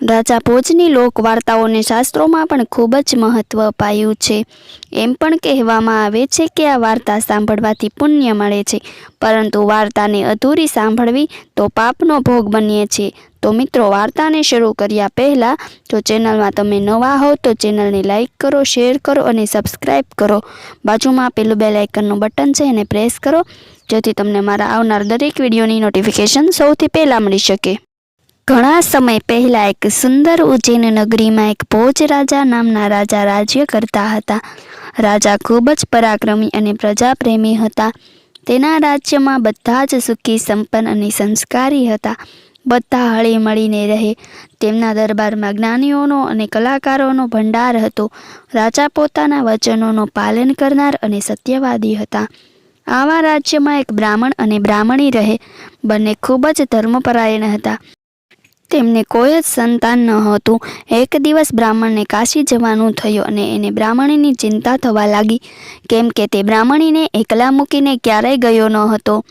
રાજા ભોજની લોકવાર્તાઓને શાસ્ત્રોમાં પણ ખૂબ જ મહત્વ અપાયું છે. એમ પણ કહેવામાં આવે છે કે આ વાર્તા સાંભળવાથી પુણ્ય મળે છે. પરંતુ વાર્તાને અધૂરી સાંભળવી તો પાપનો ભોગ બનીએ છીએ. તો મિત્રો, વાર્તાને શરૂ કર્યા પહેલાં જો ચેનલમાં તમે નવા હો તો ચેનલને લાઇક કરો, શેર કરો અને સબસ્ક્રાઈબ કરો. બાજુમાં આપેલું બેલ આઇકનનું બટન છે એને પ્રેસ કરો, જેથી તમને મારા આવનાર દરેક વિડીયોની નોટિફિકેશન સૌથી પહેલાં મળી શકે. ઘણા સમય પહેલાં એક સુંદર ઉજ્જૈન નગરીમાં એક ભોજ રાજા નામના રાજા રાજ્ય કરતા હતા. રાજા ખૂબ જ પરાક્રમી અને પ્રજાપ્રેમી હતા. તેના રાજ્યમાં બધા જ સુખી, સંપન્ન અને સંસ્કારી હતા. બધા હળી મળીને રહે. તેમના દરબારમાં જ્ઞાનીઓનો અને કલાકારોનો ભંડાર હતો. રાજા પોતાના વચનોનું પાલન કરનાર અને સત્યવાદી હતા. આવા રાજ્યમાં એક બ્રાહ્મણ અને બ્રાહ્મણી રહે. બંને ખૂબ જ ધર્મપરાયણ હતા. તેમને કોઈ જ સંતાન ન હતું. એક દિવસ બ્રાહ્મણને કાશી જવાનું થયું અને એને બ્રાહ્મણીની ચિંતા થવા લાગી. કેમ કે તે બ્રાહ્મણીને એકલા મૂકીને ક્યારેય ગયો ન હતો.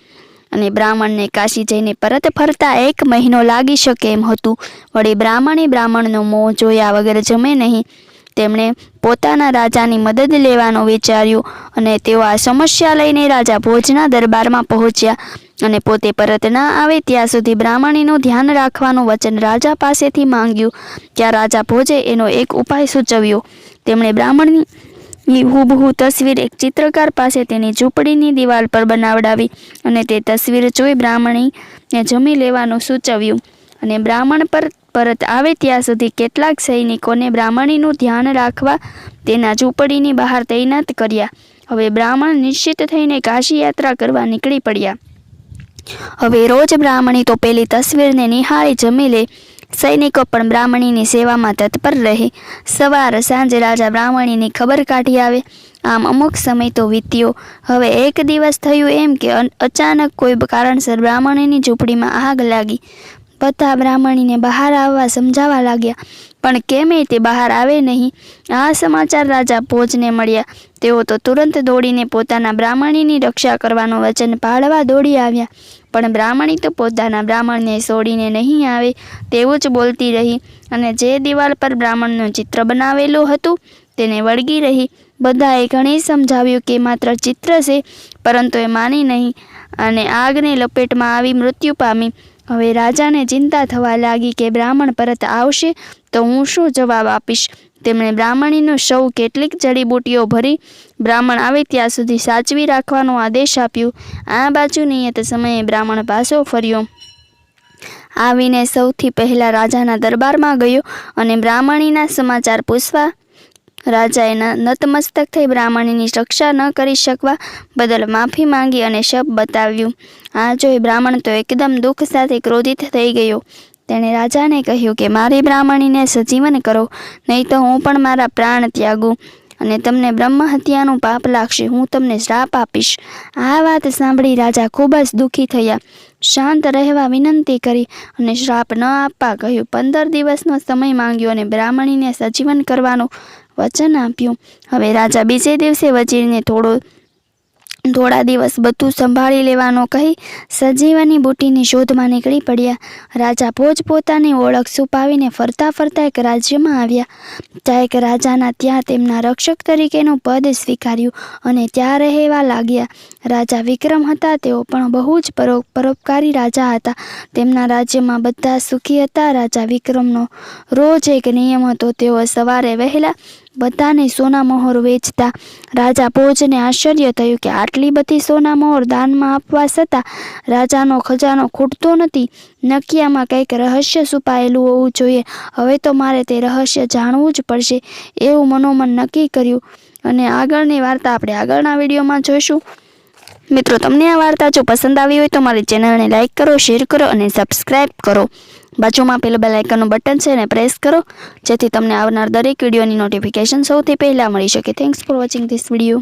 અને બ્રાહ્મણને કાશી જઈને પરત ફરતા એક મહિનો લાગી શકે એમ હતું. વળી બ્રાહ્મણી બ્રાહ્મણનો મોં જોયા વગર જમે નહીં. તેમણે પોતાના રાજાની મદદ લેવાનું વિચાર્યું અને તેઓ આ સમસ્યા લઈને રાજા ભોજના દરબારમાં પહોંચ્યા. અને પોતે પરત ના આવે ત્યાં સુધી બ્રાહ્મણીનું ધ્યાન રાખવાનું વચન રાજા પાસેથી માંગ્યું. ત્યાં રાજા ભોજે એનો એક ઉપાય સૂચવ્યો. તેમણે બ્રાહ્મણની હુબહુ તસવીર એક ચિત્રકાર પાસે તેની ઝૂંપડીની દિવાલ પર બનાવડાવી અને તે તસવીર જોઈ બ્રાહ્મણીને જમી લેવાનું સૂચવ્યું. અને બ્રાહ્મણ પર પરત આવે ત્યાં સુધી કેટલાક સૈનિકોને બ્રાહ્મણીનું ધ્યાન રાખવા તેના ઝૂંપડીની બહાર તૈનાત કર્યા. હવે બ્રાહ્મણ નિશ્ચિત થઈને કાશી યાત્રા કરવા નીકળી પડ્યા. હવે રોજ બ્રાહ્મણી તો પેલી તસવીરને નિહાળી જમી લે. સૈનિકો પણ બ્રાહ્મણીની સેવામાં તત્પર રહે. સવાર સાંજે રાજા બ્રાહ્મણીની ખબર કાઢી આવે. આમ અમુક સમય તો વીત્યો. હવે એક દિવસ થયું એમ કે અચાનક કોઈ કારણસર બ્રાહ્મણીની ઝૂંપડીમાં આગ લાગી. બધા બ્રાહ્મણીને બહાર આવવા સમજાવવા લાગ્યા. પણ કેમે તે બહાર આવે નહીં? આ સમાચાર રાજા ભોજને મળ્યા. તેઓ તો તુરંત દોડીને પોતાના બ્રાહ્મણીની રક્ષા કરવાનું વચન પાળવા દોડી આવ્યા. પણ બ્રાહ્મણી તો પોતાના બ્રાહ્મણને છોડીને નહીં આવે, તેવું જ બોલતી રહી અને જે દિવાલ પર બ્રાહ્મણનું ચિત્ર બનાવેલું હતું તેને વળગી રહી. બધાએ ઘણી સમજાવ્યું કે માત્ર ચિત્ર છે, પરંતુ એ માની નહીં અને આગને લપેટમાં આવી મૃત્યુ પામી. હવે રાજાને ચિંતા થવા લાગી કે બ્રાહ્મણ પરત આવશે તો હું શું જવાબ આપીશ? તેમણે બ્રાહ્મણીનું સૌ કેટલીક જડીબૂટીઓ ભરી બ્રાહ્મણ આવે ત્યાં સુધી સાચવી રાખવાનો આદેશ આપ્યો. આ બાજુ નિયત સમયે બ્રાહ્મણ પાછો ફર્યો. આવીને સૌથી પહેલાં રાજાના દરબારમાં ગયો અને બ્રાહ્મણીના સમાચાર પૂછવા રાજાએ નતમસ્તક થઈ બ્રાહ્મણીની રક્ષા ન કરી શકવા બદલ માફી માંગી અને શબ બતાવ્યું. આ જોઈ બ્રાહ્મણ તો એકદમ દુઃખ સાથે ક્રોધિત થઈ ગયો. તેણે રાજાને કહ્યું કે, મારી બ્રાહ્મણીને સજીવન કરો, નહીં તો હું પણ મારા પ્રાણ ત્યાગું અને તમને બ્રહ્મ હત્યાનું પાપ લાગશે, હું તમને શ્રાપ આપીશ. આ વાત સાંભળી રાજા ખૂબ જ દુઃખી થયા. શાંત રહેવા વિનંતી કરી અને શ્રાપ ન આપવા કહ્યું. પંદર દિવસનો સમય માંગ્યો અને બ્રાહ્મણીને સજીવન કરવાનું વચન આપ્યું. હવે રાજા બીજે દિવસે વજીરને થોડો થોડા દિવસ બધું સંભાળી લેવાનો કહી સજીવની બુટીની શોધમાં નીકળી પડ્યા. રાજા ભોજ પોતાની ઓળખ છુપાવીને ફરતા ફરતા એક રાજ્યમાં આવ્યા. ત્યાં એક રાજાના ત્યાં તેમના રક્ષક તરીકેનું પદ સ્વીકાર્યું અને ત્યાં રહેવા લાગ્યા. રાજા વિક્રમ હતા, તેઓ પણ બહુ જ પરો, પરોપકારી રાજા હતા. તેમના રાજ્યમાં બધા સુખી હતા. રાજા વિક્રમનો રોજ એક નિયમ હતો, તેઓ સવારે વહેલા બધાને સોના મહોર વેચતા. રાજા ભોજને આશ્ચર્ય થયું કે આટલી બધી સોના મોહર દાનમાં આપવા છતાં રાજાનો ખજાનો ખૂટતો નથી. નકિયામાં કંઈક રહસ્ય છુપાયેલું હોવું જોઈએ. હવે તો મારે તે રહસ્ય જાણવું જ પડશે. એવું મનોમન નક્કી કર્યું. અને આગળની વાર્તા આપણે આગળના વિડીયોમાં જોઈશું. મિત્રો, તમને આ વાર્તા જો પસંદ આવી હોય તો મારી ચેનલને લાઇક કરો, શેર કરો અને સબસ્ક્રાઈબ કરો. બાજુમાં પેલું બેલ આઇકનનું બટન છે એને પ્રેસ કરો. જેથી તમને આવનાર દરેક વિડીયોની નોટિફિકેશન સૌથી પહેલાં મળી શકે. Thanks for watching this video